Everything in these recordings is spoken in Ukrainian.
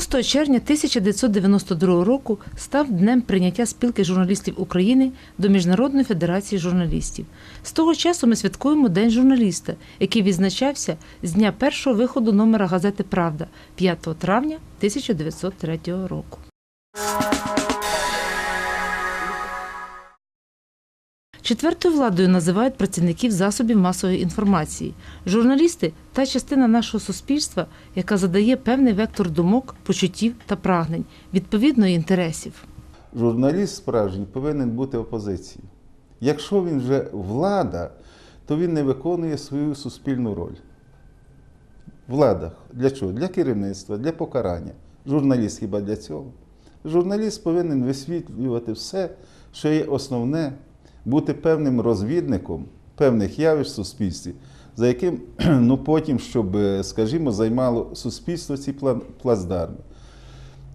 6 червня 1992 року став днем прийняття спілки журналістів України до Міжнародної федерації журналістів. З того часу ми святкуємо День журналіста, який відзначався з дня першого виходу номера газети Правда 5 травня 1903 року. Четвертою владою називають працівників засобів масової інформації. Журналісти та частина нашого суспільства, яка задає певний вектор думок, почуттів та прагнень, відповідно інтересів. Журналіст справжній повинен бути опозицією. Якщо він вже влада, то він не виконує свою суспільну роль. Влада для чого? Для керівництва, для покарання. Журналіст хіба для цього? Журналіст повинен висвітлювати все, що є основне, бути певним розвідником певних явищ в суспільстві, за яким ну, потім, щоб, е, скажімо, займало суспільство ці пла- плацдарми.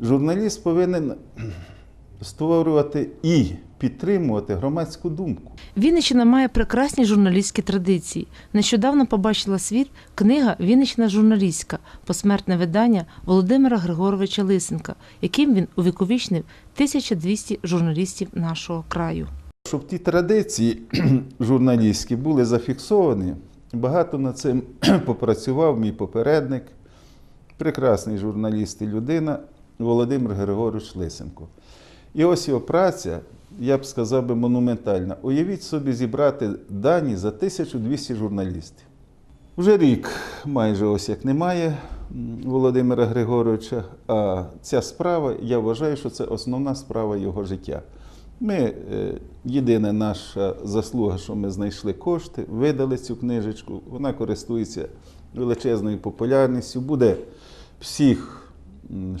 Журналіст повинен створювати і підтримувати громадську думку. Вінниччина має прекрасні журналістські традиції. Нещодавно побачила світ книга Вінниччина журналістська, посмертне видання Володимира Григоровича Лисенка, яким він увіковічнив 1200 журналістів нашого краю. Щоб ті традиції журналістські були зафіксовані, багато над цим попрацював мій попередник, прекрасний журналіст і людина Володимир Григорович Лисенко. І ось його праця, я б сказав би, монументальна. Уявіть собі зібрати дані за 1200 журналістів. Вже рік майже ось як немає Володимира Григоровича, а ця справа, я вважаю, що це основна справа його життя. Ми, е, єдина наша заслуга, що ми знайшли кошти, видали цю книжечку, вона користується величезною популярністю, буде в всіх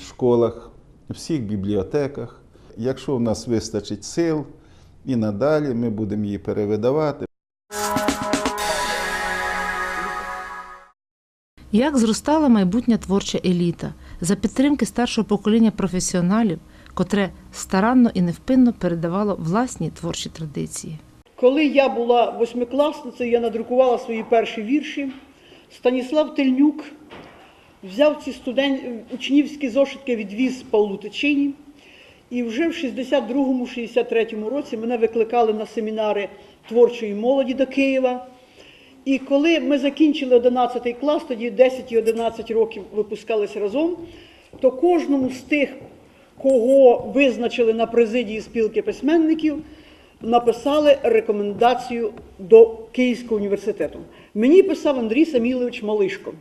школах, в всіх бібліотеках. Якщо в нас вистачить сил і надалі, ми будемо її перевидавати. Як зростала майбутня творча еліта за підтримки старшого покоління професіоналів, котре старанно і невпинно передавало власні творчі традиції. Коли я була восьмикласницею, я надрукувала свої перші вірші. Станіслав Тельнюк взяв ці студент... учнівські зошитки, відвіз Павлу Тичині. І вже в 62-63 році мене викликали на семінари творчої молоді до Києва. І коли ми закінчили 11 клас, тоді 10 і 11 років випускалися разом, то кожному з тих, кого визначили на президії спілки письменників, написали рекомендацію до Київського університету. Мені писав Андрій Самілович Малишко.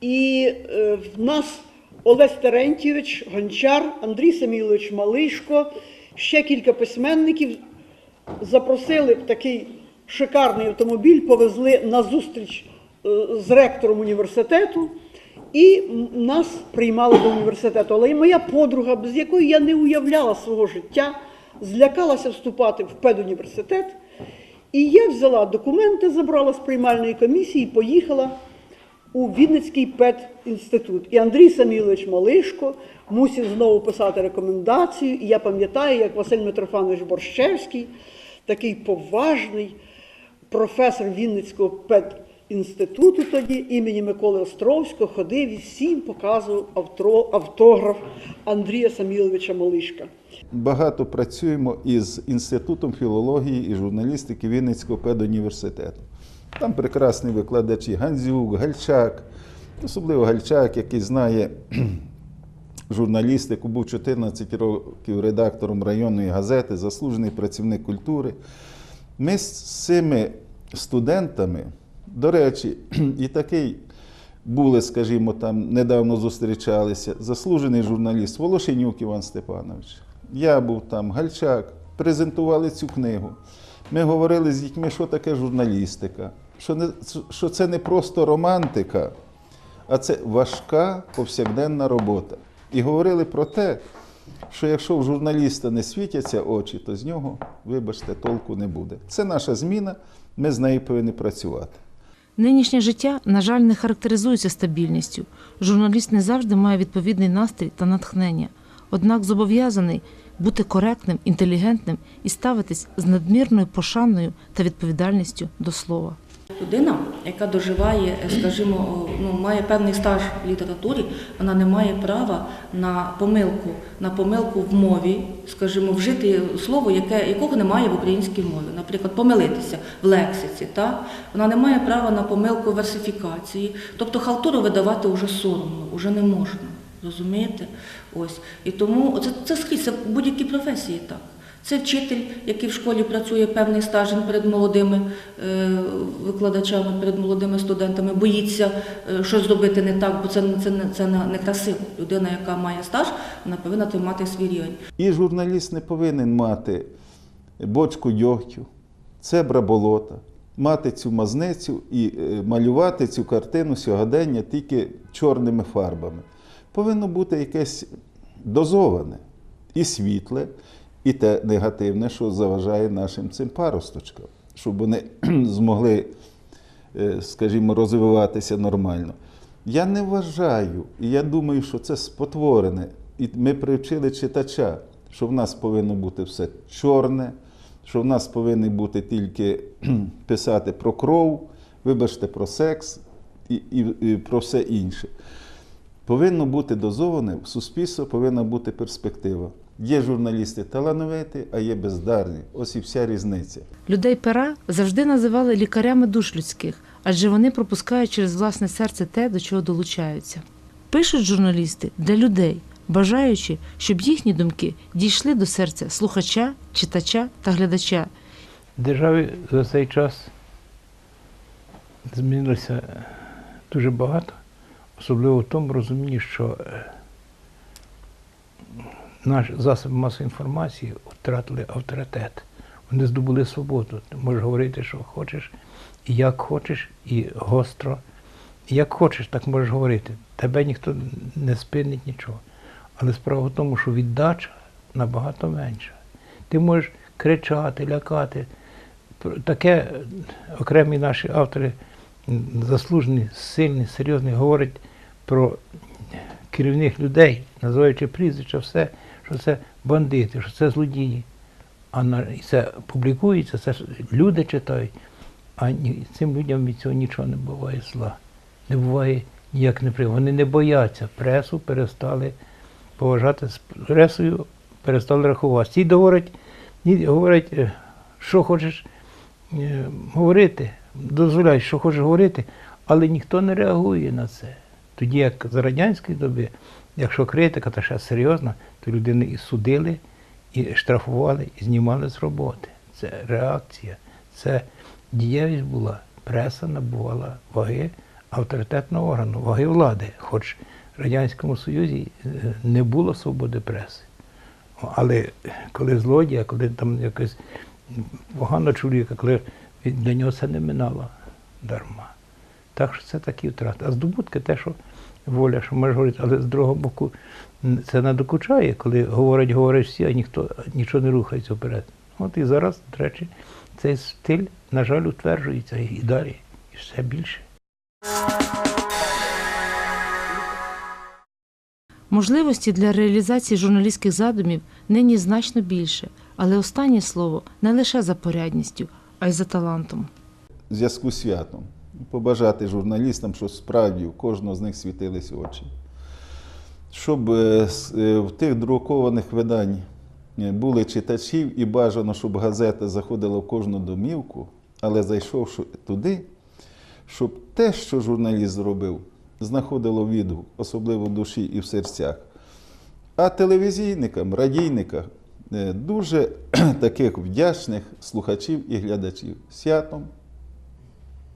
І е, в нас Олесь Терентьєвич, Гончар, Андрій Самілович Малишко, ще кілька письменників запросили в такий шикарний автомобіль, повезли на зустріч е, з ректором університету. І нас приймали до університету. Але моя подруга, без якої я не уявляла свого життя, злякалася вступати в педуніверситет. І я взяла документи, забрала з приймальної комісії, і поїхала у Вінницький педінститут. І Андрій Самілович Малишко мусив знову писати рекомендацію. І я пам'ятаю, як Василь Митрофанович Борщевський, такий поважний професор Вінницького педінституту тоді імені Миколи Островського ходив і всім показував автограф Андрія Саміловича Малишка. Багато працюємо із Інститутом філології і журналістики Вінницького педуніверситету. Там прекрасні викладачі Гандзюк, Гальчак, особливо Гальчак, який знає журналістику, був 14 років редактором районної газети, заслужений працівник культури. Ми з цими студентами, до речі, і такий були, скажімо, там недавно зустрічалися, заслужений журналіст Волошенюк Іван Степанович. Я був там, Гальчак, презентували цю книгу. Ми говорили з дітьми, що таке журналістика, що, не, що це не просто романтика, а це важка повсякденна робота. І говорили про те, що якщо в журналіста не світяться очі, то з нього, вибачте, толку не буде. Це наша зміна, ми з нею повинні працювати. Нинішнє життя, на жаль, не характеризується стабільністю. Журналіст не завжди має відповідний настрій та натхнення, однак зобов'язаний бути коректним, інтелігентним і ставитись з надмірною пошаною та відповідальністю до слова. Людина, яка доживає, е, скажімо, ну, має певний стаж в літературі, вона не має права на помилку, на помилку в мові, скажімо, вжити слово, яке, якого немає в українській мові. Наприклад, помилитися в лексиці. Так? Вона не має права на помилку версифікації. Тобто халтуру видавати вже соромно, вже не можна. Розумієте? Ось. І тому це, це скрізь, це в будь-якій професії так. Це вчитель, який в школі працює певний стаж перед молодими е, викладачами, перед молодими студентами, боїться е, щось зробити не так, бо це, це, це не красиво. Людина, яка має стаж, вона повинна тримати свій рівень. І журналіст не повинен мати бочку дьогтю, цебра болота, мати цю мазницю і е, малювати цю картину сьогодення тільки чорними фарбами. Повинно бути якесь дозоване і світле, і те негативне, що заважає нашим цим паросточкам, щоб вони змогли, е, скажімо, розвиватися нормально. Я не вважаю, і я думаю, що це спотворене. І ми привчили читача, що в нас повинно бути все чорне, що в нас повинні бути тільки писати про кров, вибачте, про секс і, і, і про все інше. Повинно бути дозоване, в суспільство повинна бути перспектива. Є журналісти талановиті, а є бездарні. Ось і вся різниця. Людей пера завжди називали лікарями душ людських, адже вони пропускають через власне серце те, до чого долучаються. Пишуть журналісти для людей, бажаючи, щоб їхні думки дійшли до серця слухача, читача та глядача. Державі за цей час змінилося дуже багато, особливо в тому розумінні, що е, наш засіб масової інформації втратили авторитет. Вони здобули свободу. Ти можеш говорити, що хочеш, і як хочеш, і гостро. Як хочеш, так можеш говорити. Тебе ніхто не спинить нічого. Але справа в тому, що віддача набагато менша. Ти можеш кричати, лякати. Таке е, окремі наші автори, заслужені, сильні, серйозні, говорять про керівних людей, називаючи прізвища, все, що це бандити, що це злодії. А на, це публікується, це люди читають. А ні, цим людям від цього нічого не буває зла. Не буває ніяк не. Вони не бояться. Пресу перестали поважати з пресою, перестали рахуватися. Ті говорять, ті говорять, е, що хочеш е, говорити, дозволяй, що хочеш говорити, але ніхто не реагує на це. Тоді, як за радянської доби, якщо критика та ще серйозна, то людини і судили, і штрафували, і знімали з роботи. Це реакція, це дієвість була. Преса набувала ваги авторитетного органу, ваги влади. Хоч в Радянському Союзі е, не було свободи преси. Але коли злодія, коли там якось погано чоловіка, коли для нього це не минало дарма. Так що це такі втрати. А здобутки те, що воля, що можеш говорити, але з другого боку це надокучає, коли говорять, говорять всі, а ніхто нічого не рухається вперед. От і зараз, до речі, цей стиль, на жаль, утверджується і далі, і все більше. Можливості для реалізації журналістських задумів нині значно більше, але останнє слово не лише за порядністю, а й за талантом. в зв'язку з святом. Побажати журналістам, щоб справді у кожного з них світились очі. Щоб е, е, в тих друкованих видань е, були читачів і бажано, щоб газета заходила в кожну домівку, але зайшовши туди, щоб те, що журналіст зробив, знаходило відгук, особливо в душі і в серцях. А телевізійникам, радійникам дуже таких вдячних слухачів і глядачів. Святом